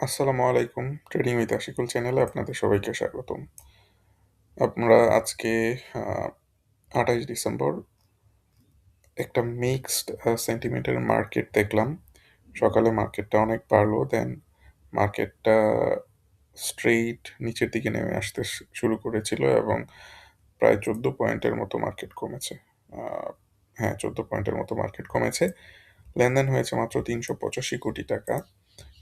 আসসালামু আলাইকুম। Trading with Ashikul চ্যানেলে আপনাদের সবাইকে স্বাগতম। আমরা আজকে আ ২৮ ডিসেম্বর একটা মিক্সড সেন্টিমেন্টের মার্কেট দেখলাম। সকালে মার্কেটটা অনেক বাড়লো, দেন মার্কেটটা স্ট্রেইট নিচের দিকে নেমে আসতে শুরু করেছিল এবং প্রায় ১৪ পয়েন্টের মতো মার্কেট কমেছে। হ্যাঁ, ১৪ পয়েন্টের মতো মার্কেট কমেছে। লেনদেন হয়েছে মাত্র ৳৩৮৫ কোটি টাকা।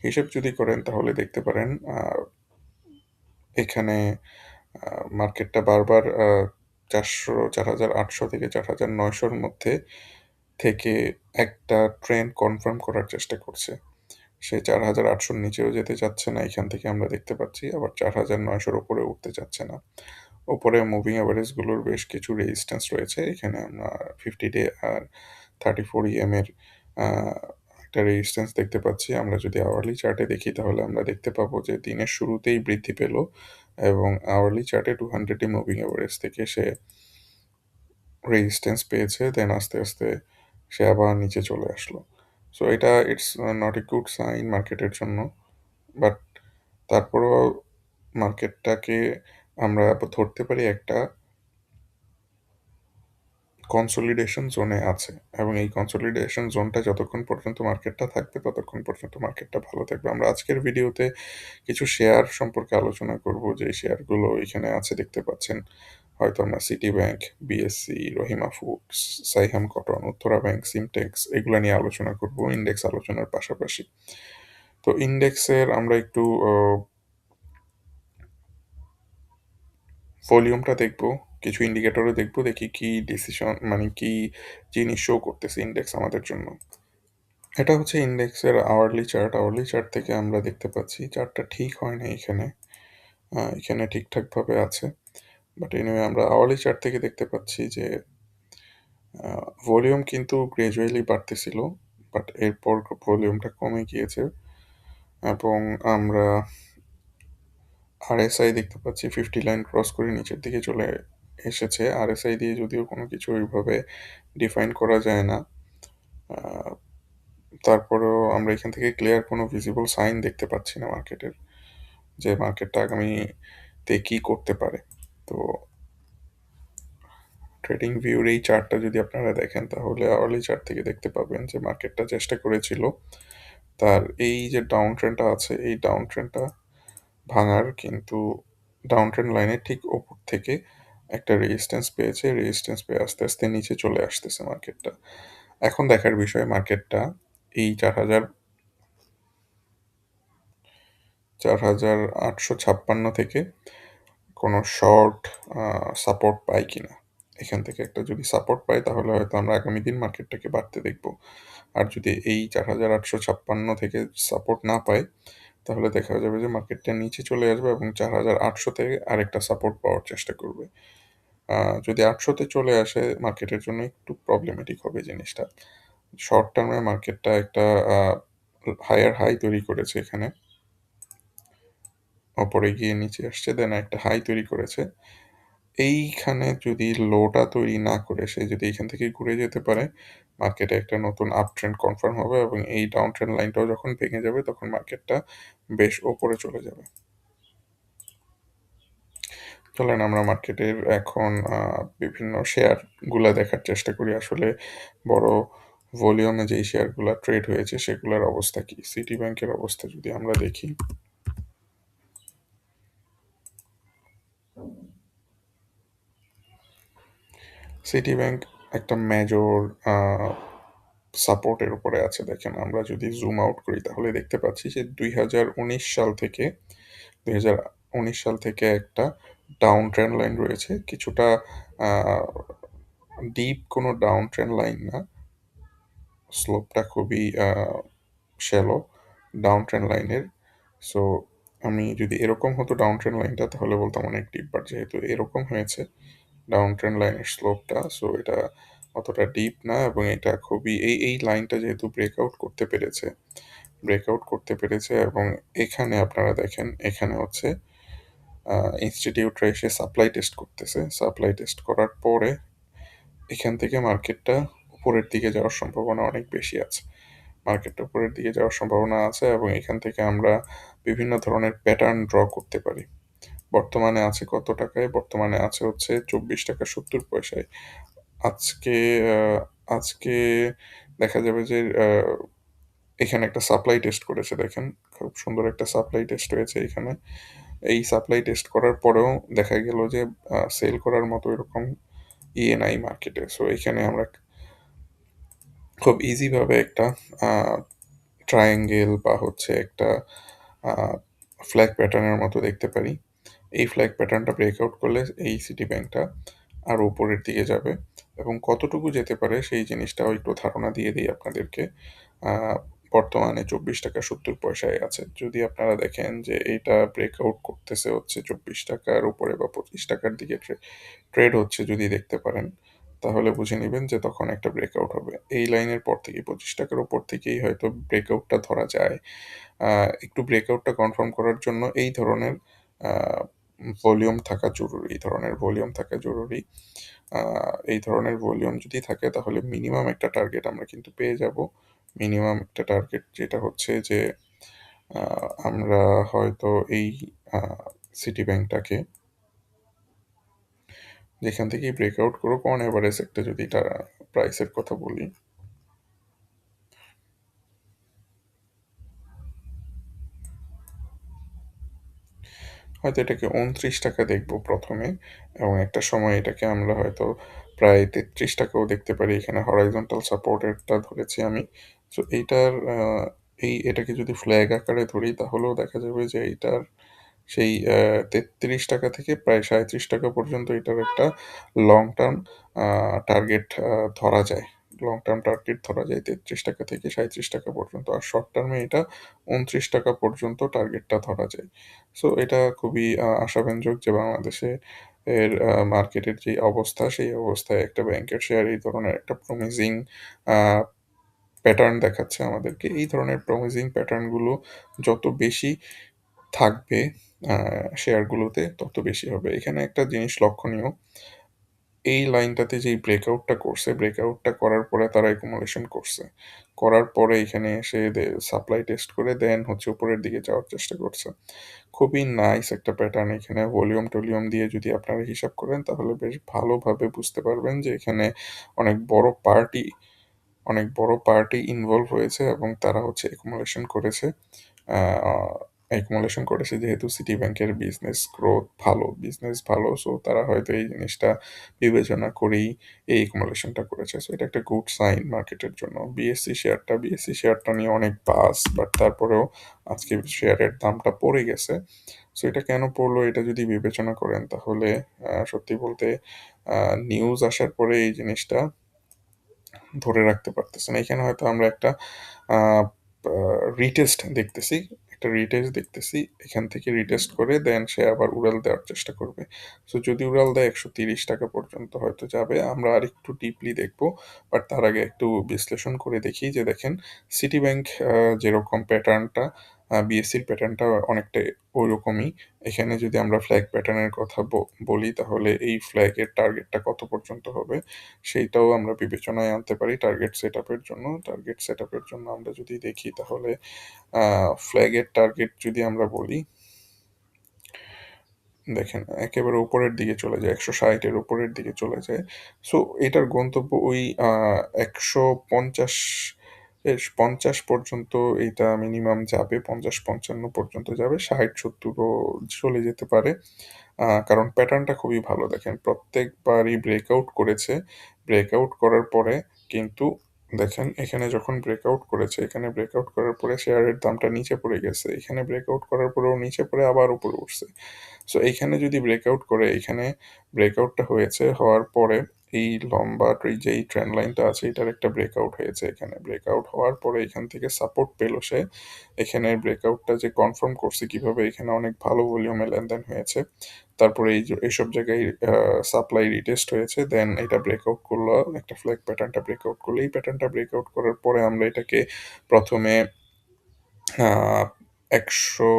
হিসেব যদি করেন তাহলে দেখতে পারেন এখানে মার্কেটটা বারবার আ ৪০০, ৪,৮০০ থেকে ৪,৯০০ র মধ্যে থেকে একটা ট্রেন্ড কনফার্ম করার চেষ্টা করছে। সে ৪,৮০০ র নিচেও যেতে চাচ্ছে না, এখান থেকে আমরা দেখতে পাচ্ছি। আবার ৪,৯০০ র উপরেও উঠতে চাচ্ছে না। ওপরে মুভিং অ্যাভারেজগুলোর বেশ কিছু রেজিস্ট্যান্স রয়েছে। এখানে আমরা 50 ডে আর 34 ইএম এর একটা রেজিস্ট্যান্স দেখতে পাচ্ছি। আমরা যদি আওয়ারলি চার্টে দেখি তাহলে আমরা দেখতে পাবো যে দিনের শুরুতেই বৃদ্ধি পেল এবং আওয়ারলি চার্টে 200 ডে মুভিং এভারেজ থেকে সে রেজিস্ট্যান্স পেয়েছে। দেন আস্তে, আস্তে সে আবার নিচে চলে আসলো। সো এটা it's not a good sign মার্কেটের জন্য। বাট তারপরেও মার্কেটটাকে আমরা ধরতে পারি একটা কনসলিডেশন জোনে আছে এবং এই কনসলিডেশন জোনটা যতক্ষণ পর্যন্ত মার্কেটটা থাকবে ততক্ষণ পর্যন্ত মার্কেটটা ভালো থাকবে। আমরা আজকের ভিডিওতে কিছু শেয়ার সম্পর্কে আলোচনা করব যে শেয়ারগুলো এখানে আছে দেখতে পাচ্ছেন। হয়তো আমরা city bank, BSc, Rahima foods, Saiham cotton, Uttara bank, Simtex এগুলো নিয়ে আলোচনা করব ইন্ডেক্স আলোচনার পাশাপাশি। তো ইন্ডেক্সের আমরা একটু ভলিউমটা দেখব, কিছু ইন্ডিকেটরও দেখব, দেখি কি ডিসিশন মানে কি জিনিস শো করতেছে ইন্ডেক্স আমাদের জন্য। এটা হচ্ছে ইন্ডেক্সের আওয়ারলি চার্ট। আওয়ারলি চার্ট থেকে আমরা দেখতে পাচ্ছি চার্টটা ঠিক হয় না এখানে। এখানে ঠিকঠাকভাবে আছে। বাট এনিওয়ে আমরা আওয়ারলি চার্ট থেকে দেখতে পাচ্ছি যে ভলিউম কিন্তু গ্র্যাজুয়ালি বাড়তেছিল। বাট এরপর ভলিউমটা কমে গিয়েছে এবং আমরা আরএসআই দেখতে পাচ্ছি 50 লাইন ক্রস করে নিচের দিকে চলে এসেছে। আরএসআই দিয়ে যদিও কোনো কিছু ওইভাবে ডিফাইন করা যায় না। তারপরেও আমরা এখান থেকে ক্লিয়ার কোনো ভিজিবল সাইন দেখতে পাচ্ছি না মার্কেটের। যে মার্কেটটা আগামীতে কী করতে পারে। তো ট্রেডিং ভিউর এই চার্টটা যদি আপনারা দেখেন, তাহলে আওয়ারলি চার্ট থেকে দেখতে পাবেন যে মার্কেটটা চেষ্টা করেছিল তার এই যে ডাউন ট্রেন্ডটা আছে, এই ডাউন ট্রেন্ডটা ভাঙার কিন্তু ডাউন ট্রেন্ড লাইনের ঠিক ওপর থেকে একটা রেজিস্ট্যান্স পেয়েছে। রেজিস্ট্যান্স পেয়ে আস্তে, আস্তে নিচে চলে আসতেছে মার্কেটটা। এখন দেখার বিষয় মার্কেটটা এই ৪,০০০ ৪,৮৫৬ থেকে কোনো শর্ট সাপোর্ট পায় কিনা। এখান থেকে একটা যদি সাপোর্ট পাই তাহলে হয়তো আমরা আগামী দিন মার্কেটটাকে বাড়তে দেখব। আর যদি এই ৪,৮৫৬ থেকে সাপোর্ট না পাই তাহলে দেখা যাবে যে মার্কেটটা নিচে চলে আসবে এবং ৪,৮০০ থেকে আরেকটা সাপোর্ট পাওয়ার চেষ্টা করবে। যদি আটশোতে চলে আসে মার্কেটের জন্য একটু প্রবলেমেটিক হবে জিনিসটা। শর্ট টার্মে মার্কেটটা একটা হায়ার হাই তৈরি করেছে এখানে। ওপরে গিয়ে নিচে আসছে দেন একটা হাই তৈরি করেছে। এইখানে যদি লোটা তৈরি না করে সে যদি এখান থেকে ঘুরে যেতে পারে, মার্কেটে একটা নতুন আপ ট্রেন্ড কনফার্ম হবে এবং এই ডাউন ট্রেন্ড লাইনটাও যখন ভেঙে যাবে তখন মার্কেটটা বেশ ওপরে চলে যাবে। চলেন আমরা মার্কেটের এখন বিভিন্ন শেয়ারগুলা দেখার চেষ্টা করি। আসলে বড় ভলিউমে যেই শেয়ারগুলা ট্রেড হয়েছে, সেগুলার অবস্থা কি? সিটি ব্যাংকের অবস্থা যদি আমরা দেখি। সিটি ব্যাংক একটা মেজর সাপোর্টের উপরে আছে। দেখেন, আমরা যদি জুম আউট করি, তাহলে দেখতে পাচ্ছি যে ২০১৯ সাল থেকে ২০১৯ সাল থেকে একটা ডাউন ট্রেন্ড লাইন রয়েছে। কিছুটা ডিপ কোনো ডাউন ট্রেন্ড লাইন না। স্লোপটা খুবই শ্যালো ডাউন ট্রেন্ড লাইনের। সো আমি যদি এরকম হতো ডাউন ট্রেন্ড লাইনটা তাহলে বলতাম অনেক ডিপ বাট যেহেতু এরকম হয়েছে ডাউন ট্রেন্ড লাইনের স্লোপটা সো এটা অতটা ডিপ না, এবং এটা খুবই, এই এই লাইনটা যেহেতু ব্রেকআউট করতে পেরেছে ব্রেকআউট করতে পেরেছে, এবং এখানে আপনারা দেখেন, এখানে হচ্ছে ইনস্টিটিউটরা এসে সাপ্লাই টেস্ট করতেছে। সাপ্লাই টেস্ট করার পরে এখান থেকে মার্কেটটা উপরের দিকে যাওয়ার সম্ভাবনা অনেক বেশি আছে। মার্কেটটা উপরের দিকে যাওয়ার সম্ভাবনা আছে এবং এখান থেকে আমরা বিভিন্ন ধরনের প্যাটার্ন ড্র করতে পারি। বর্তমানে আছে কত টাকায়? বর্তমানে আছে হচ্ছে চব্বিশ টাকা সত্তর পয়সায়। আজকে আজকে দেখা যাবে যে এখানে একটা সাপ্লাই টেস্ট করেছে, দেখেন। খুব সুন্দর একটা সাপ্লাই টেস্ট হয়েছে এখানে। এই সাপ্লাই টেস্ট করার পরেও দেখা গেল যে সেল করার মতো এরকম ইয়ে নাই মার্কেটে সো এখানে আমরা খুব ইজিভাবে একটা ট্রায়াঙ্গেল বা হচ্ছে একটা ফ্ল্যাগ প্যাটার্নের মতো দেখতে পারি। এই ফ্ল্যাগ প্যাটার্নটা ব্রেকআউট করলে এই সিটি ব্যাংকটা আরও উপরের দিকে যাবে। এবং কতটুকু যেতে পারে সেই জিনিসটাও একটু ধারণা দিয়ে দিই আপনাদেরকে। বর্তমানে চব্বিশ টাকা সত্তর পয়সায় আছে। যদি আপনারা দেখেন যে এইটা ব্রেকআউট করতেছে হচ্ছে চব্বিশ টাকার উপরে বা পঁচিশ টাকার দিকে ট্রেড হচ্ছে যদি দেখতে পারেন, তাহলে বুঝে নেবেন যে তখন একটা ব্রেকআউট হবে। এই লাইনের পর থেকে পঁচিশ টাকার উপর থেকেই হয়তো ব্রেকআউটটা ধরা যায়। একটু ব্রেকআউটটা কনফার্ম করার জন্য এই ধরনের ভলিউম থাকা জরুরি, এই ধরনের ভলিউম থাকা জরুরি। এই ধরনের ভলিউম যদি থাকে তাহলে মিনিমাম একটা টার্গেট আমরা কিন্তু পেয়ে যাব। মিনিমাম একটা টার্গেট যেটা হচ্ছে যে আমরা হয়তো এই সিটি ব্যাংকটাকে যেখান থেকেই ব্রেকআউট করুক অন এভারেজ একটা যদি প্রাইসের কথা বলি। হয়তো এটাকে উনত্রিশ টাকা দেখব প্রথমে, এবং একটা সময় এটাকে আমরা হয়তো প্রায় তেত্রিশ টাকাও দেখতে পারি। এখানে হরাইজন্টাল সাপোর্টেরটা ধরেছি আমি। সো এইটার এই এটাকে যদি ফ্ল্যাগ আকারে ধরি, তাহলেও দেখা যাবে যে এইটার সেই তেত্রিশ টাকা থেকে প্রায় সাঁত্রিশ টাকা পর্যন্ত এটার একটা লং টার্ম টার্গেট ধরা যায়। লং টার্ম টার্গেট ধরা যায় তেত্রিশ টাকা থেকে সাঁত্রিশ টাকা পর্যন্ত। আর শর্ট টার্মে এটা উনত্রিশ টাকা পর্যন্ত টার্গেটটা ধরা যায়। সো এটা খুবই আশাব্যঞ্জক যে বাংলাদেশে এর মার্কেটের যে অবস্থা, সেই অবস্থায় একটা ব্যাংকের শেয়ার এই ধরনের একটা প্রমিজিং প্যাটার্ন দেখাচ্ছে আমাদেরকে। এই ধরনের প্রমিজিং প্যাটার্নগুলো যত বেশি থাকবে শেয়ারগুলোতে তত বেশি হবে। এখানে একটা জিনিস লক্ষণীয়, এই লাইনটাতে যেই ব্রেকআউটটা করছে ব্রেকআউটটা করার পরে তারা একুমুলেশন করছে। করার পরে এখানে এসে সাপ্লাই টেস্ট করে দেন হচ্ছে উপরের দিকে যাওয়ার চেষ্টা করছে। খুবই নাইস একটা প্যাটার্ন এখানে। ভলিউম টলিউম দিয়ে যদি আপনারা হিসাব করেন তাহলে বেশ ভালোভাবে বুঝতে পারবেন যে এখানে অনেক বড় পার্টি অনেক বড় পার্টি ইনভলভ হয়েছে এবং তারা হচ্ছে একুমুলেশন করেছে। অ্যাকুমুলেশন করেছে যেহেতু সিটি ব্যাংকের বিজনেস গ্রোথ ভালো বিজনেস ভালো সো তারা হয়তো এই জিনিসটা বিবেচনা করেই এই একুমুলেশনটা করেছে। সো এটা একটা গুড সাইন মার্কেটের জন্য। বিএসসি শেয়ারটা বিএসসি শেয়ারটা নিয়ে অনেক বাস বাট তারপরেও আজকে শেয়ারের দামটা পড়ে গেছে। সো এটা কেন পড়ল এটা যদি বিবেচনা করেন তাহলে সত্যি বলতে নিউজ আসার পরে এই জিনিসটা ধরে রাখতে পারতেছে না। এখানে হয়তো আমরা একটা রিটেস্ট দেখতেছি। একটা রিটেস্ট দেখতেছি। এখান থেকে রিটেস্ট করে দেন সে আবার উড়াল দেওয়ার চেষ্টা করবে। সো যদি উড়াল দেয় একশো তিরিশ টাকা পর্যন্ত হয়তো যাবে। আমরা আর একটু ডিপলি দেখব। বাট তার আগে একটু বিশ্লেষণ করে দেখি যে দেখেন সিটি ব্যাংক যেরকম প্যাটার্নটা বিএসসির প্যাটার্নটা অনেকটা ওই রকমই এখানে যদি আমরা ফ্ল্যাগ প্যাটার্নের কথা বলি, তাহলে এই ফ্ল্যাগের টার্গেটটা কত পর্যন্ত হবে, সেইটাও আমরা বিবেচনায় আনতে পারি টার্গেট সেট জন্য। টার্গেট সেট জন্য আমরা যদি দেখি, তাহলে ফ্ল্যাগের টার্গেট যদি আমরা বলি, দেখেন, একেবারে উপরের দিকে চলে যায়, একশো ষাটের উপরের দিকে চলে যায়। সো এটার গন্তব্য ওই একশো পঞ্চাশ এর পঞ্চাশ পর্যন্ত এটা মিনিমাম যাবে, পঞ্চাশ পঞ্চান্ন পর্যন্ত যাবে, ষাট, সত্তরও চলে যেতে পারে। কারণ প্যাটার্নটা খুবই ভালো। দেখেন, প্রত্যেকবারই ব্রেকআউট করেছে। ব্রেকআউট করার পরে কিন্তু দেখেন, এখানে যখন ব্রেকআউট করেছে, এখানে ব্রেকআউট করার পরে শেয়ারের দামটা নিচে পড়ে গেছে। এখানে ব্রেকআউট করার পরেও নিচে পড়ে আবার উপরে উঠছে। সো এইখানে যদি ব্রেকআউট করে, এখানে ব্রেকআউটটা হয়েছে, হওয়ার পরে এই লম্বা এই যে এই ট্রেন্ড লাইনটা আছে, এটার একটা ব্রেকআউট হয়েছে এখানে। ব্রেকআউট হওয়ার পরে এখান থেকে সাপোর্ট পেল সে। এখানে ব্রেকআউটটা যে কনফার্ম করছে কীভাবে, এখানে অনেক ভালো ভলিউমে লেনদেন হয়েছে। তারপরে এই এইসব জায়গায় সাপ্লাই রিটেস্ট হয়েছে। দেন এটা ব্রেকআউট করল, একটা ফ্ল্যাগ প্যাটার্নটা ব্রেকআউট করল। এই প্যাটার্নটা ব্রেকআউট করার পরে আমরা এটাকে প্রথমে একশো,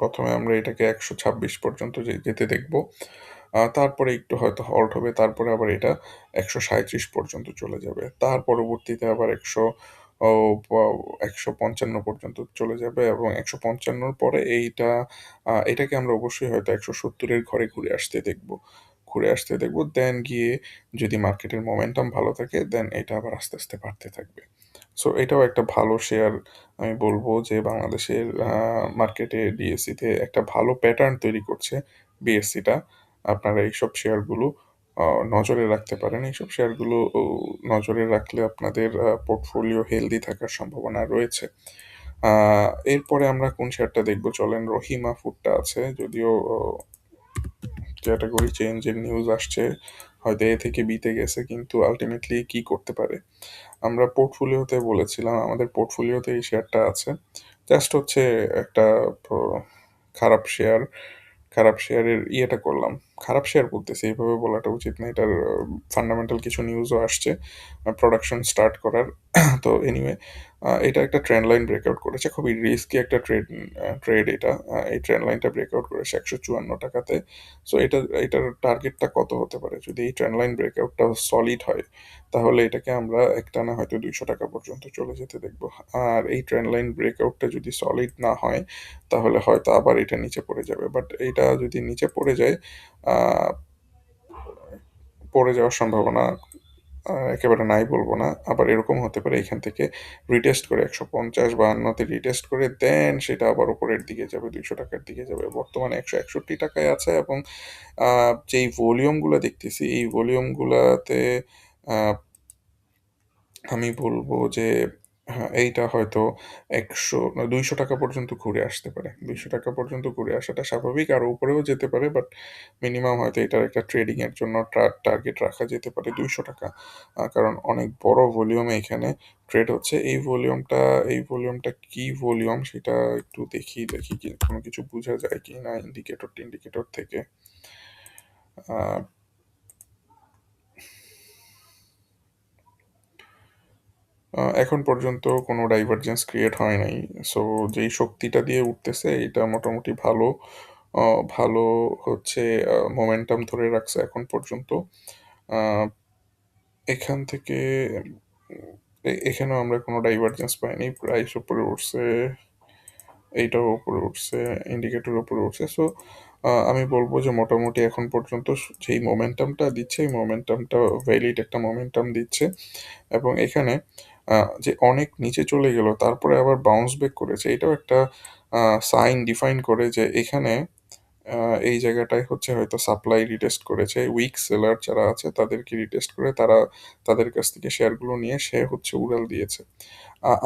প্রথমে আমরা এটাকে একশো ছাব্বিশ পর্যন্ত যেতে দেখব। তারপরে একটু হয়তো হল্ট হবে, তারপরে আবার এটা একশো সাঁইত্রিশ পর্যন্ত চলে যাবে। তার পরবর্তীতে আবার একশো একশো পঞ্চান্ন পর্যন্ত চলে যাবে এবং একশো পঞ্চান্নর পরে এইটা এটাকে আমরা অবশ্যই হয়তো একশো সত্তরের ঘরে ঘুরে আসতে দেখব। ঘুরে আসতে দেখব দেন গিয়ে যদি মার্কেটের মোমেন্টাম ভালো থাকে দেন এটা আবার আস্তে আস্তে বাড়তে থাকবে। সো এটাও একটা ভালো শেয়ার আমি বলব যে বাংলাদেশের মার্কেটে ডিএসসিতে একটা ভালো প্যাটার্ন তৈরি করছে বিএসসিটা আপনারা এইসব শেয়ারগুলো নজরে রাখতে পারেন। এইসব শেয়ারগুলো নজরে রাখলে আপনাদের পোর্টফোলিও হেলদি থাকার সম্ভাবনা রয়েছে। এরপরে আমরা কোন শেয়ারটা দেখব? চলেন, রহিমা ফুডটা আছে, যদিও ক্যাটাগরি চেঞ্জের নিউজ আসছে, হয়তো এ থেকে বিতে গেছে, কিন্তু আলটিমেটলি কি করতে পারে? আমরা পোর্টফোলিওতে বলেছিলাম, আমাদের পোর্টফোলিওতে এই শেয়ারটা আছে। জাস্ট হচ্ছে একটা খারাপ শেয়ার, খারাপ শেয়ারের ইয়েটা করলাম। খারাপ শেয়ার বলতেছি এইভাবে বলাটা উচিত না। এটার ফান্ডামেন্টাল কিছু নিউজও আসছে প্রোডাকশন স্টার্ট করার। তো এনিওয়ে এটা একটা ট্রেন্ড লাইন ব্রেকআউট করেছে। খুবই রিস্কি একটা ট্রেড ট্রেড এটা। এই ট্রেন্ড লাইনটা ব্রেকআউট করেছে একশো চুয়ান্ন টাকাতে। সো এটা, এটার টার্গেটটা কত হতে পারে? যদি এই ট্রেন্ড লাইন ব্রেকআউটটা সলিড হয়, তাহলে এটাকে আমরা একটানা হয়তো দুইশো টাকা পর্যন্ত চলে যেতে দেখব। আর এই ট্রেন্ড লাইন ব্রেকআউটটা যদি সলিড না হয়, তাহলে হয়তো আবার এটা নিচে পড়ে যাবে। বাট এটা যদি নিচে পড়ে যায় পড়ে যাওয়ার সম্ভাবনা একেবারে নাই বলব না। আবার এরকম হতে পারে এখান থেকে রিটেস্ট করে একশো পঞ্চাশ বাহান্নতে রিটেস্ট করে দেন সেটা আবার উপরের দিকে যাবে, দুইশো টাকার দিকে যাবে। বর্তমানে একশো একষট্টি টাকায় আছে এবং যেই ভলিউমগুলো দেখতেছি, এই ভলিউমগুলোতে আমি বলব যে হ্যাঁ এইটা হয়তো একশো, না দুইশো টাকা পর্যন্ত ঘুরে আসতে পারে। দুইশো টাকা পর্যন্ত ঘুরে আসাটা স্বাভাবিক আরও উপরেও যেতে পারে, বাট মিনিমাম হয়তো এটার একটা ট্রেডিং এর জন্য টার্গেট রাখা যেতে পারে দুইশো টাকা। কারণ অনেক বড় ভলিউমে এখানে ট্রেড হচ্ছে। এই ভলিউমটা এই ভলিউমটা কি ভলিউম সেটা একটু দেখি দেখি কি কোনো কিছু বোঝা যায় কি না ইন্ডিকেটর ইন্ডিকেটর থেকে আহ, আহ, এখন পর্যন্ত কোনো ডাইভারজেন্স ক্রিয়েট হয় নাই। সো যেই শক্তিটা দিয়ে উঠতেছে, এটা মোটামুটি ভালো ভালো হচ্ছে মোমেন্টাম ধরে রাখছে এখন পর্যন্ত। এখান থেকে এখানেও আমরা কোনো ডাইভারজেন্স পাইনি। প্রাইস উপরে উঠছে, এইটাও উপরে উঠছে ইন্ডিকেটর উপরে উঠছে। সো আমি বলব যে মোটামুটি এখন পর্যন্ত যেই মোমেন্টামটা দিচ্ছে, এই মোমেন্টামটা ভ্যালিড একটা মোমেন্টাম দিচ্ছে। এবং এখানে যে অনেক নিচে চলে গেল, তারপরে আবার বাউন্স ব্যাক করেছে। এটাও একটা সাইন ডিফাইন করে যে এখানে এই জায়গাটায় হচ্ছে হয়তো সাপ্লাই রিটেস্ট করেছে। উইক সেলার যারা আছে, তাদেরকে রিটেস্ট করে তারা তাদের কাছ থেকে শেয়ারগুলো নিয়ে সে হচ্ছে উড়াল দিয়েছে।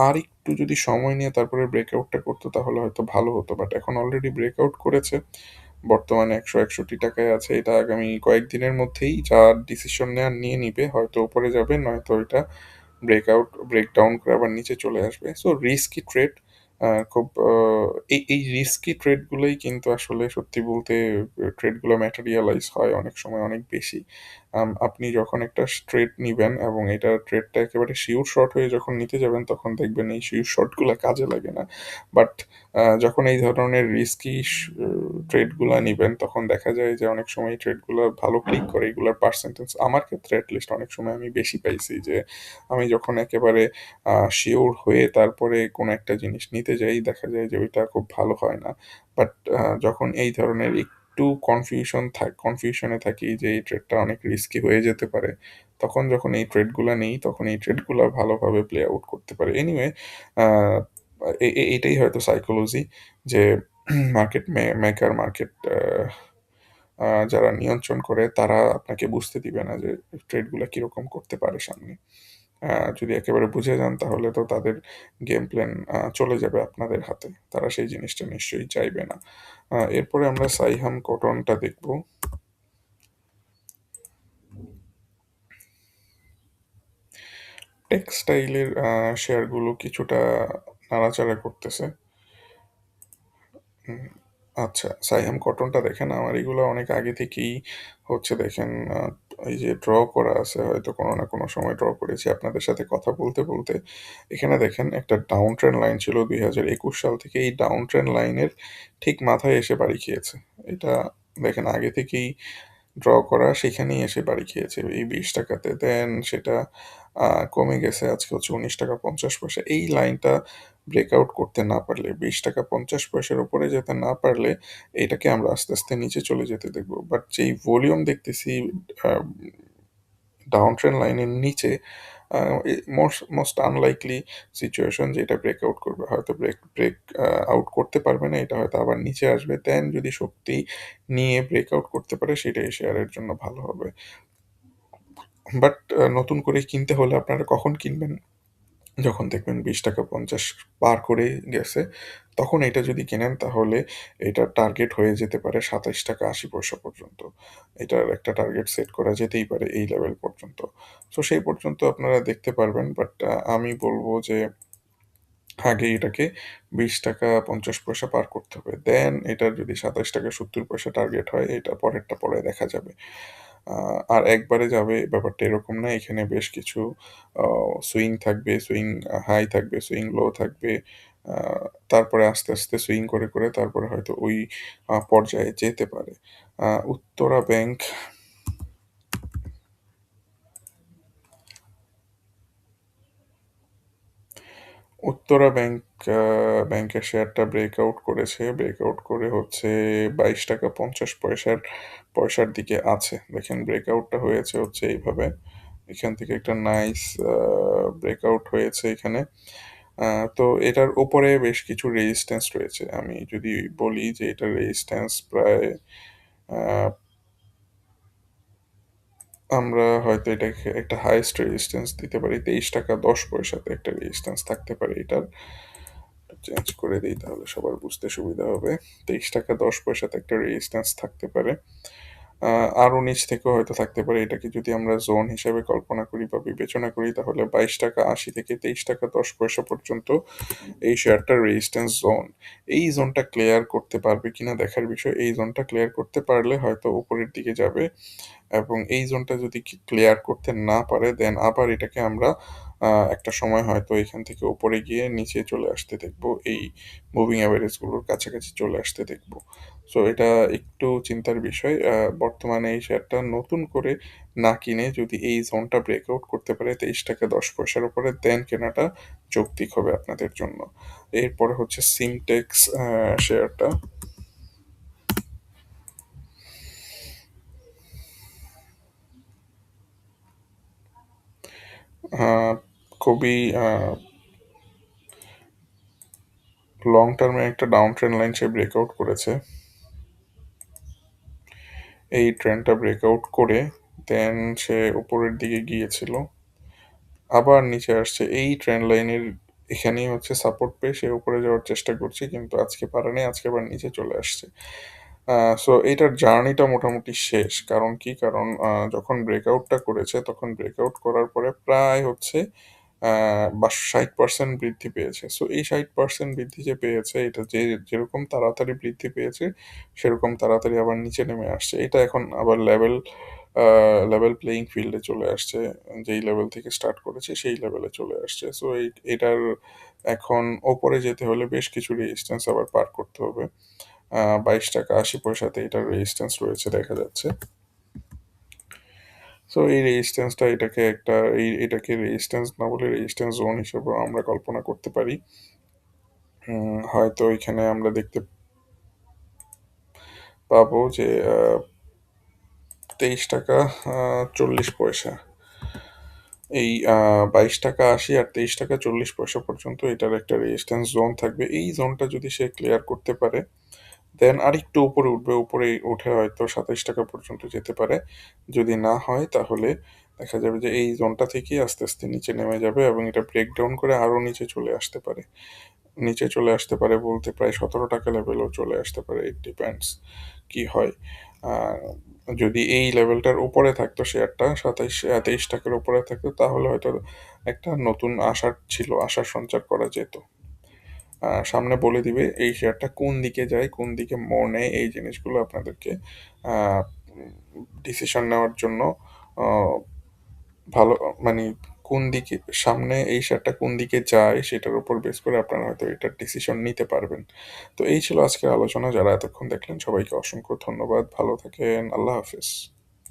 আর একটু যদি সময় নিয়ে তারপরে ব্রেকআউটটা করতো তাহলে হয়তো ভালো হতো। বাট এখন অলরেডি ব্রেকআউট করেছে। বর্তমানে একশো একষট্টি টাকায় আছে। এটা আগামী কয়েকদিনের মধ্যেই যা ডিসিশন নেওয়ার নিয়ে নিবে, হয়তো উপরে যাবে, নয়তো এটা ব্রেকআউট ব্রেকডাউন করে আবার নিচে চলে আসবে। সো রিস্কি ট্রেড খুব এই এই রিস্কি ট্রেডগুলোই কিন্তু আসলে সত্যি বলতে ট্রেডগুলো ম্যাটেরিয়ালাইজ হয় অনেক সময় অনেক বেশি। আপনি যখন একটা ট্রেড নিবেন এবং এটা ট্রেডটা একেবারে শিওর শর্ট হয়ে যখন নিতে যাবেন, তখন দেখবেন এই শিওর শর্টগুলো কাজে লাগে না। বাট যখন এই ধরনের রিস্কি ট্রেডগুলো নিবেন, তখন দেখা যায় যে অনেক সময় এই ট্রেডগুলো ভালো ক্লিক করে, এগুলোর পার্সেন্টেজ আমার ক্ষেত্রে অ্যাটলিস্ট অনেক সময় আমি বেশি পাইছি যে আমি যখন একেবারে শিওর হয়ে তারপরে কোনো একটা জিনিস নিতে যাই, দেখা যায় যে ওইটা খুব ভালো হয় না। বাট যখন এই ধরনের একটু কনফিউশন থাক কনফিউশনে থাকি যে এই ট্রেডটা অনেক রিস্কি হয়ে যেতে পারে। তখন যখন এই ট্রেডগুলো নেই, তখন এই ট্রেডগুলো ভালোভাবে প্লে আউট করতে পারে। এনিওয়ে এইটাই হয়তো সাইকোলজি যে মার্কেট মেকার মার্কেট যারা নিয়ন্ত্রণ করে, তারা আপনাকে বুঝতে দিবে না যে ট্রেডগুলো কীরকম করতে পারে সামনে। যদি একেবারে বুঝে যান, তাহলে তো তাদের গেম প্ল্যান চলে যাবে আপনাদের হাতে। তারা সেই জিনিসটা নিশ্চয়ই চাইবে না। এরপরে আমরা সাইহাম কটনটা দেখব। টেক্সটাইলের শেয়ারগুলো কিছুটা নাড়াচাড়া করতেছে। আচ্ছা সাইহাম কটনটা দেখেন, আমার এগুলো অনেক আগে থেকেই হচ্ছে, দেখেন এই যে ড্র করা আছে, হয়তো কোনো না কোনো সময় ড্র করেছি আপনাদের সাথে কথা বলতে বলতে। এখানে দেখেন, একটা ডাউন ট্রেন্ড লাইন ছিল দুই হাজার একুশ সাল থেকে, এই ডাউন ট্রেন্ড লাইনের ঠিক মাথায় এসে বাড়ি খেয়েছে। এটা দেখেন, আগে থেকেই ড্র করা, সেখানেই এসে বাড়ি খেয়েছে, এই বিশ টাকাতে। দেন সেটা কমে গেছে, আজকে হচ্ছে উনিশ টাকা পঞ্চাশ পয়সা। এই লাইনটা ব্রেকআউট করতে না পারলে, বিশ টাকা পঞ্চাশ পয়সার উপরে যেতে না পারলে, এটাকে আমরা আস্তে আস্তে নিচে চলে যেতে দেখব। বাট যেই ভলিউম দেখতেছি ডাউন ট্রেন লাইনের নিচে মোস্ট মোস্ট আনলাইকলি সিচুয়েশন যে এটা ব্রেকআউট করবে। হয়তো ব্রেক ব্রেক আউট করতে পারবে না, এটা হয়তো আবার নিচে আসবে। দেন যদি শক্তি নিয়ে ব্রেকআউট করতে পারে সেটাই শেয়ারের জন্য ভালো হবে। বাট নতুন করে কিনতে হলে আপনারা কখন কিনবেন? যখন দেখবেন বিশ টাকা পঞ্চাশ পার করে গেছে, তখন এটা যদি কেনেন তাহলে এটা টার্গেট হয়ে যেতে পারে সাতাশ টাকা আশি পয়সা পর্যন্ত। এটার একটা টার্গেট সেট করা যেতেই পারে এই লেভেল পর্যন্ত। সো সেই পর্যন্ত আপনারা দেখতে পারবেন বাট আমি বলব যে আগে এটাকে বিশ টাকা পঞ্চাশ পয়সা পার করতে হবে। দেন এটার যদি সাতাশ টাকা সত্তর পয়সা টার্গেট হয়, এটা পরেরটা পরে দেখা যাবে। আর একবারে যাবে ব্যাপারটা এরকম না। এখানে বেশ কিছু সুইং থাকবে, সুইং হাই থাকবে, সুইং লো থাকবে। তারপরে আস্তে আস্তে সুইং করে করে তারপরে হয়তো ওই পর্যায়ে যেতে পারে। উত্তরা ব্যাংক উত্তরা ব্যাংক ব্যাংকের শেয়ারটা ব্রেকআউট করেছে। ব্রেকআউট করে হচ্ছে বাইশ টাকা পঞ্চাশ পয়সার পয়সার দিকে আছে। দেখেন ব্রেকআউটটা হয়েছে হচ্ছে এইভাবে। এখান থেকে একটা নাইস ব্রেকআউট হয়েছে এখানে। তো এটার উপরে বেশ কিছু রেজিস্ট্যান্স রয়েছে। আমি যদি বলি যে এটার রেজিস্ট্যান্স প্রায় আমরা হয়তো এটাকে একটা হাইয়েস্ট রেজিস্ট্যান্স দিতে পারি, তেইশ টাকা দশ পয়সাতে একটা রেজিস্ট্যান্স থাকতে পারে, এটার চেঞ্জ করে দিই, তাহলে সবার বুঝতে সুবিধা হবে। তেইশ টাকা দশ পয়সাতে একটা রেজিস্ট্যান্স থাকতে পারে। আরও নিচ থেকেও হয়তো থাকতে পারে। এটাকে যদি আমরা জোন হিসেবে কল্পনা করি বা বিবেচনা করি, তাহলে বাইশ টাকা আশি থেকে তেইশ টাকা দশ পয়সা পর্যন্ত এই শেয়ারটার রেজিস্ট্যান্স জোন এই জোনটা ক্লিয়ার করতে পারবে কিনা দেখার বিষয়, এই জোনটা ক্লিয়ার করতে পারলে হয়তো উপরের দিকে যাবে এবং এই জোনটা যদি ক্লিয়ার করতে না পারে দেন আবার এটাকে আমরা একটা সময় হয়তো এখান থেকে ওপরে গিয়ে নিচে চলে আসতে দেখব, এই মুভিং অ্যাভারেজগুলোর কাছাকাছি চলে আসতে দেখব। সো এটা একটু চিন্তার বিষয় বর্তমানে এই শেয়ারটা নতুন করে না কিনে যদি এই জোনটা ব্রেকআউট করতে পারে তেইশ টাকা দশ পয়সার উপরে দেন কেনাটা যৌক্তিক হবে আপনাদের জন্য। এরপরে হচ্ছে সিমটেক্স শেয়ারটা। খুবই লং টার্মে একটা ডাউন ট্রেন লাইন সে ব্রেকআউট করেছে। এই ট্রেনটা ব্রেকআউট করে দেন সে উপরের দিকে গিয়েছিল। আবার নিচে আসছে। এই ট্রেন লাইনের এখানেই হচ্ছে সাপোর্ট পেয়ে সে উপরে যাওয়ার চেষ্টা করছে, কিন্তু আজকে পারেনি আজকে আবার নিচে চলে আসছে। সো এইটার জার্নিটা মোটামুটি শেষ। কারণ কি? কারণ যখন ব্রেকআউটটা করেছে, তখন ব্রেকআউট করার পরে প্রায় হচ্ছে বা ষাট পার্সেন্ট বৃদ্ধি পেয়েছে। সো এই ষাট পার্সেন্ট বৃদ্ধি যে পেয়েছে, এটা যে, যেরকম তাড়াতাড়ি বৃদ্ধি পেয়েছে, সেরকম তাড়াতাড়ি আবার নিচে নেমে আসছে। এটা এখন আবার লেভেল লেভেল প্লেয়িং ফিল্ডে চলে আসছে, যেই লেভেল থেকে স্টার্ট করেছে, সেই লেভেলে চলে আসছে। সো এই, এটার এখন ওপরে যেতে হলে বেশ কিছু রেজিস্ট্যান্স আবার পার করতে হবে। বাইশ টাকা আশি পয়সাতে এটার রেজিস্ট্যান্স রয়েছে, দেখা যাচ্ছে। সো এই রেজিস্ট্যান্সটা এটাকে একটা, এই, এটাকে রেজিস্ট্যান্স না বলে রেজিস্ট্যান্স জোন হিসেবে আমরা কল্পনা করতে পারি। হয়তো এখানে আমরা দেখতে পাবো যে তেইশ টাকা চল্লিশ পয়সা। এই বাইশ টাকা আশি আর তেইশ টাকা চল্লিশ পয়সা পর্যন্ত এটার একটা রেজিস্ট্যান্স জোন থাকবে। এই জোনটা যদি সে ক্লিয়ার করতে পারে দেন আরেকটু উপরে উঠবে, উপরে উঠে হয়তো সাতাইশ টাকা পর্যন্ত যেতে পারে। যদি না হয়, তাহলে দেখা যাবে যে এই জোনটা থেকেই আস্তে আস্তে নিচে নেমে যাবে এবং এটা ব্রেকডাউন করে আরও নিচে চলে আসতে পারে। নিচে চলে আসতে পারে বলতে প্রায় সতেরো টাকা লেভেলও চলে আসতে পারে। ইট ডিপেন্ডস কি হয়। যদি এই লেভেলটার উপরে থাকতো শেয়ারটা সাতাইশ তেইশ টাকার উপরে থাকতো, তাহলে হয়তো একটা নতুন আশার ছিল, আশার সঞ্চার করা যেত। সামনে বলে দিবে এই শেয়ারটা কোন দিকে যায়, কোন দিকে মোড় নেয় এই জিনিসগুলো আপনাদেরকে ডিসিশন নেওয়ার জন্য ভালো মানে কোন দিকে, সামনে এই শেয়ারটা কোন দিকে যায় সেটার উপর বেস করে আপনারা হয়তো এটার ডিসিশন নিতে পারবেন। তো এই ছিল আজকের আলোচনা, যারা এতক্ষণ দেখলেন সবাইকে অসংখ্য ধন্যবাদ, ভালো থাকেন, আল্লাহ হাফিজ।